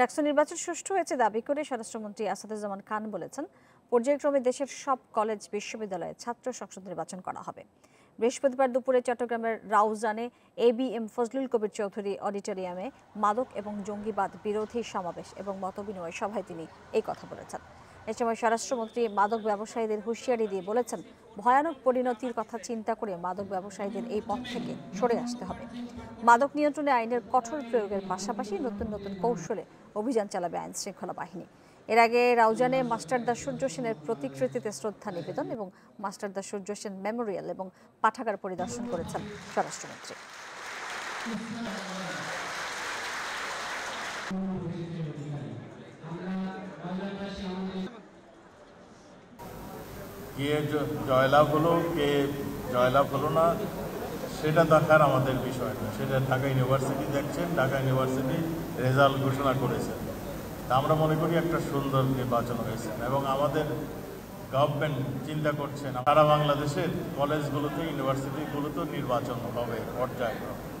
ডাকসু নির্বাচন সুষ্ঠু হয়েছে দাবি করে স্বরাষ্ট্রমন্ত্রী আসাদুজ্জামান খান বলেছেন, পর্যায়ক্রমে দেশের সব কলেজ, বিশ্ববিদ্যালয়ে ছাত্র সংসদ নির্বাচন করা হবে। বৃহস্পতিবার দুপুরে চট্টগ্রামের রাউজানে A B M Fazlul Kabir Chowdhury অডিটোরিয়ামে মাদক এবং জঙ্গিবাদ বিরোধী সমাবেশ এবং মতবিনিময় সভায় তিনি এই কথা বলেছেন। এ সময় স্বরাষ্ট্রমন্ত্রী মাদক ব্যবসায়ীদের হুঁশিয়ারি দিয়ে বলেছেন, ভয়ানক পরিণতির কথা চিন্তা করে মাদক ব্যবসায়ীদের এই পথ থেকে সরে আসতে হবে। মাদক নিয়ন্ত্রণে আইনের কঠোর প্রয়োগের পাশাপাশি নতুন নতুন কৌশলে অভিযান চালাবে আইন শৃঙ্খলা বাহিনী। এর আগে রাউজানে মাস্টারদা সূর্য সেনের প্রতিকৃতিতে শ্রদ্ধা নিবেদন এবং মাস্টারদা সূর্য সেন মেমোরিয়াল এবং পাঠাগার পরিদর্শন করেছেন স্বরাষ্ট্রমন্ত্রী। কে জয়লাভ হলো, কে জয়লাভ হলো না, সেটা দেখার আমাদের বিষয় না। সেটা ঢাকা ইউনিভার্সিটি দেখছেন ঢাকা ইউনিভার্সিটি রেজাল্ট ঘোষণা করেছেন তা আমরা মনে করি একটা সুন্দর নির্বাচন হয়েছে এবং আমাদের গভর্নমেন্ট চিন্তা করছেন সারা বাংলাদেশের কলেজগুলোতে ইউনিভার্সিটিগুলোতেও নির্বাচন হবে, পর্যায়ক্রমে।